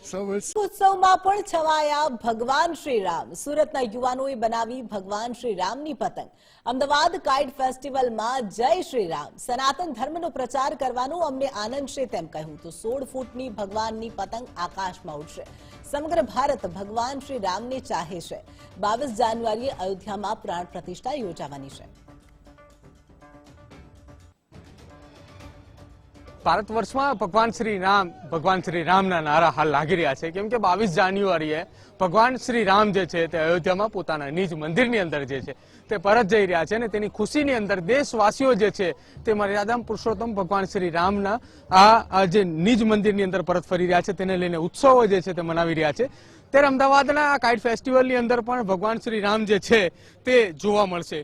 ઉત્સવમાં પણ છવાયા ભગવાન શ્રી રામ સુરતના યુવાનોએ બનાવી ભગવાન શ્રી રામની પતંગ. અમદાવાદ કાઇટ ફેસ્ટિવલમાં જય શ્રી રામ સનાતન ધર્મનો પ્રચાર કરવાનું અમને આનંદ છે તેમ કહ્યું. તો સોળ ફૂટની ભગવાનની પતંગ આકાશમાં ઉડશે. સમગ્ર ભારત ભગવાન શ્રી રામને ચાહે છે. બાવીસ જાન્યુઆરીએ અયોધ્યામાં પ્રાણ પ્રતિષ્ઠા યોજાવાની છે. ભારત વર્ષમાં ભગવાન શ્રી રામ, ભગવાન શ્રી રામના નારા હાલ લાગી રહ્યા છે. કેમ કે બાવીસ જાન્યુઆરીએ ભગવાન શ્રી રામ જે છે તે અયોધ્યામાં પોતાના નિજ મંદિરની અંદર જે છે તે પરત જઈ રહ્યા છે અને તેની ખુશીની અંદર દેશવાસીઓ જે છે તે મર્યાદામ પુરુષોત્તમ ભગવાન શ્રી રામના આ જે નિજ મંદિરની અંદર પરત ફરી રહ્યા છે તેને લઈને ઉત્સવો જે છે તે મનાવી રહ્યા છે. ત્યારે અમદાવાદના આ કાઇટ ફેસ્ટિવલની અંદર પણ ભગવાન શ્રી રામ જે છે તે જોવા મળશે.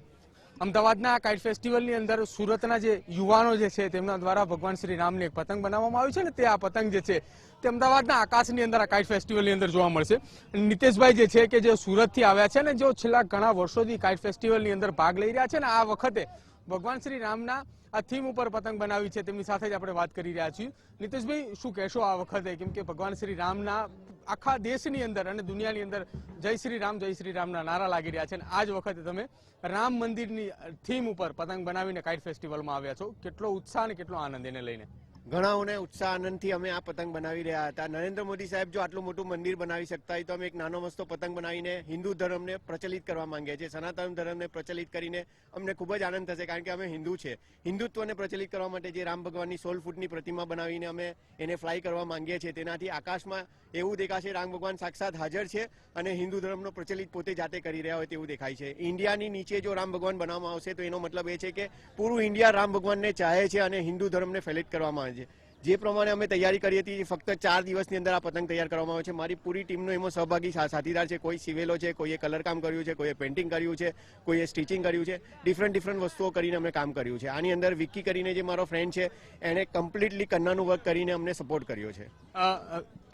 અમદાવાદના આ કાઇટ ફેસ્ટિવલની અંદર સુરતના જે યુવાનો જે છે તેમના દ્વારા ભગવાન શ્રી રામની એક પતંગ બનાવવામાં આવી છે ને તે આ પતંગ જે છે તે અમદાવાદના આકાશની અંદર આ કાઇટ ફેસ્ટિવલની અંદર જોવા મળશે. નિતેશભાઈ જે છે કે જે સુરતથી આવ્યા છે ને જો છેલ્લા ઘણા વર્ષોથી કાઇટ ફેસ્ટિવલની અંદર ભાગ લઈ રહ્યા છે ને આ વખતે ભગવાન શ્રી રામના આ થીમ ઉપર પતંગ બનાવી છે, તેમની સાથે જ આપણે વાત કરી રહ્યા છીએ. નિતેશભાઈ, શું કહેશો આ વખતે? કેમ કે ભગવાન શ્રી રામના આખા દેશની અંદર અને દુનિયાની અંદર જય શ્રી રામ, જય શ્રી રામના નારા લાગી રહ્યા છે. અને આ જ વખતે તમે રામ મંદિરની થીમ ઉપર પતંગ બનાવીને કાઇટ ફેસ્ટિવલમાં આવ્યા છો. કેટલો ઉત્સાહ અને કેટલો આનંદ એને લઈને. ઘણાઓને ઉત્સાહ, આનંદથી અમે આ પતંગ બનાવી રહ્યા હતા. નરેન્દ્ર મોદી સાહેબ જો આટલું મોટું મંદિર બનાવી શકતા હોય તો અમે એક નાનો મસ્તો પતંગ બનાવીને હિન્દુ ધર્મને પ્રચલિત કરવા માંગીએ છીએ. સનાતન ધર્મને પ્રચલિત કરીને અમને ખૂબ જ આનંદ થશે કારણ કે અમે હિન્દુ છે. હિન્દુત્વને પ્રચલિત કરવા માટે જે રામ ભગવાનની સોળ ફૂટની પ્રતિમા બનાવીને અમે એને ફ્લાય કરવા માંગીએ છીએ, તેનાથી આકાશમાં એવું દેખાશે, રામ ભગવાન સાક્ષાત હાજર છે અને હિન્દુ ધર્મનો પ્રચલિત પોતે જાતે કરી રહ્યા હોય તેવું દેખાય છે. ઇન્ડિયાની નીચે જો રામ ભગવાન બનાવવામાં આવશે તો એનો મતલબ એ છે કે પૂરું ઇન્ડિયા રામ ભગવાનને ચાહે છે અને હિન્દુ ધર્મને ફેલિત કરવામાં આવે છે. જે પ્રમાણે અમે તૈયારી કરી હતી, ફક્ત ચાર દિવસની અંદર આ પતંગ તૈયાર કરવામાં આવે છે. મારી પૂરી ટીમનો એમાં સહભાગી સાથીદાર છે. કોઈ સિવેલો છે, કોઈએ કલર કામ કર્યું છે, કોઈએ પેઇન્ટિંગ કર્યું છે, કોઈએ સ્ટિચિંગ કર્યું છે. ડિફરન્ટ ડિફરન્ટ વસ્તુઓ કરીને અમે કામ કર્યું છે. આની અંદર વિક્કી કરીને જે મારો ફ્રેન્ડ છે, એણે કમ્પ્લીટલી કન્નાનું વર્ક કરીને અમને સપોર્ટ કર્યો છે.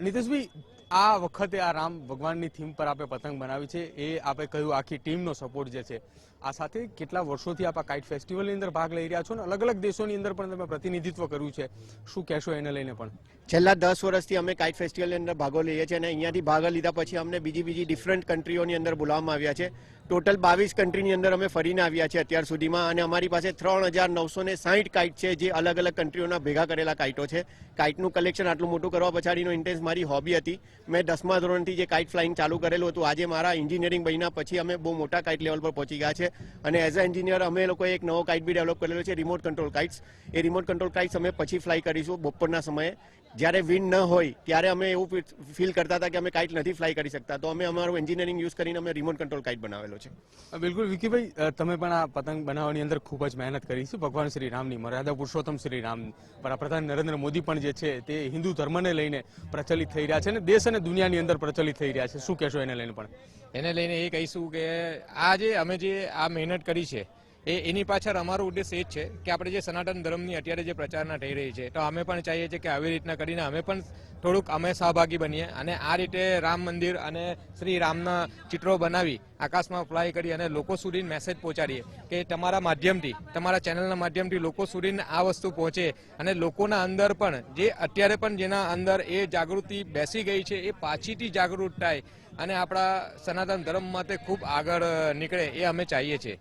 નિતેશભાઈ આ વખતે આ રામ ભગવાનની થીમ પર આપણે પતંગ બનાવી છે. એ આપણે કહ્યું, આખી ટીમનો સપોર્ટ જે છે. આ સાથે કેટલા વર્ષોથી આપ આ કાઇટ ફેસ્ટિવલની અંદર ભાગ લઈ રહ્યા છો ને અલગ અલગ દેશોની અંદર પણ તમે પ્રતિનિધિત્વ કર્યું છે. શું કહેશો એને લઈને પણ? છેલ્લા દસ વર્ષથી અમે કાઇટ ફેસ્ટિવલની અંદર ભાગો લઈએ છીએ અને અહીંયાથી ભાગ લીધા પછી અમને બીજી બીજી ડિફરન્ટ કન્ટ્રીઓની અંદર બોલાવવામાં આવ્યા છે. ટોટલ બાવીસ કન્ટ્રીની અંદર અમે ફરીને આવ્યા છીએ અત્યાર સુધીમાં અને અમારી પાસે ત્રણ હજાર નવસો ને સાહીઠ કાઇટ છે જે અલગ અલગ કન્ટ્રીઓના ભેગા કરેલા કાઇટો છે. કાઇટનું કલેક્શન આટલું મોટું કરવા પછાડીનો ઇન્ટેન્સ મારી હોબી હતી. મેં દસમા ધોરણથી જે કાઇટ ફ્લાઇંગ ચાલુ કરેલું હતું, આજે મારા એન્જિનિયરિંગ બન્યા પછી અમે બહુ મોટા કાઇટ લેવલ પર પહોંચી ગયા છે. અને એઝ અ એન્જિનિયર અમે લોકોએ એક નવો કાઇટ બી ડેવલપ કરેલો છે રિમોટ કંટ્રોલ કાઇટ્સ એ રિમોટ કંટ્રોલ કાઇટ્સ અમે પછી ફ્લાય કરીશું બપોરના સમયે. જ્યારે વિન્ડ ન હોય, ત્યારે અમે એવું ફીલ કરતા હતા કે અમે કાઇટ નથી ફ્લાય કરી શકતા. તો અમે અમારું એન્જિનિયરિંગ યુઝ કરીને અમે રિમોટ કંટ્રોલ કાઇટ બનાવેલો છે. બિલકુલ. વિકીભાઈ તમે પણ આ પતંગ બનાવવાની અંદર ખૂબ જ મહેનત કરી છે. ભગવાન શ્રી રામની મર્યાદા, પુરુષોત્તમ શ્રી રામ વડાપ્રધાન નરેન્દ્ર મોદી પણ જે છે તે હિન્દુ ધર્મને લઈને પ્રચલિત થઈ રહ્યા છે અને દેશ અને દુનિયાની અંદર પ્રચલિત થઈ રહ્યા છે? શું કહેશો એને લઈને પણ? એને લઈને એ કહીશું કે આ જે અમે જે આ મહેનત કરી છે, એ એની પાછળ અમારો ઉદ્દેશ એ જ છે કે આપણે જે સનાતન ધર્મની અત્યારે જે પ્રચારના થઈ રહી છે, તો અમે પણ ચાહીએ છીએ કે આવી રીતના કરીને અમે પણ થોડુંક અમે સહભાગી બનીએ અને આ રીતે રામ મંદિર અને શ્રી રામના ચિત્રો બનાવી આકાશમાં ફ્લાય કરી અને લોકો સુધી મેસેજ પહોંચાડીએ કે તમારા માધ્યમથી, તમારા ચેનલના માધ્યમથી લોકો સુધી આ વસ્તુ પહોંચે અને લોકોના અંદર પણ જે અત્યારે પણ જેના અંદર એ જાગૃતિ બેસી ગઈ છે, એ પાછીથી જાગૃત થાય અને આપણા સનાતન ધર્મ માટે ખૂબ આગળ નીકળે એ અમે ચાહીએ છીએ.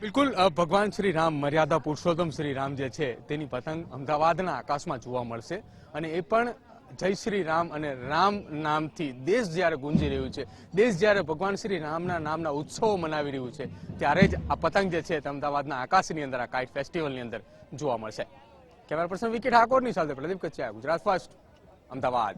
બિલકુલ ભગવાન શ્રી રામ, મર્યાદા પુરુષોત્તમ શ્રી રામ જે છે, તેની પતંગ અમદાવાદના આકાશમાં જોવા મળશે. અને એ પણ જય શ્રી રામ અને રામ નામથી દેશ જ્યારે ગુંજી રહ્યું છે, દેશ જ્યારે ભગવાન શ્રી રામના નામના ઉત્સવો મનાવી રહ્યું છે, ત્યારે જ આ પતંગ જે છે તે અમદાવાદના આકાશની અંદર, આ કાઇટ ફેસ્ટિવલની અંદર જોવા મળશે. કેમેરા પર્સન વિકી ઠાકોરની સાથે પ્રદીપ કચ્યા ગુજરાત ફર્સ્ટ, અમદાવાદ.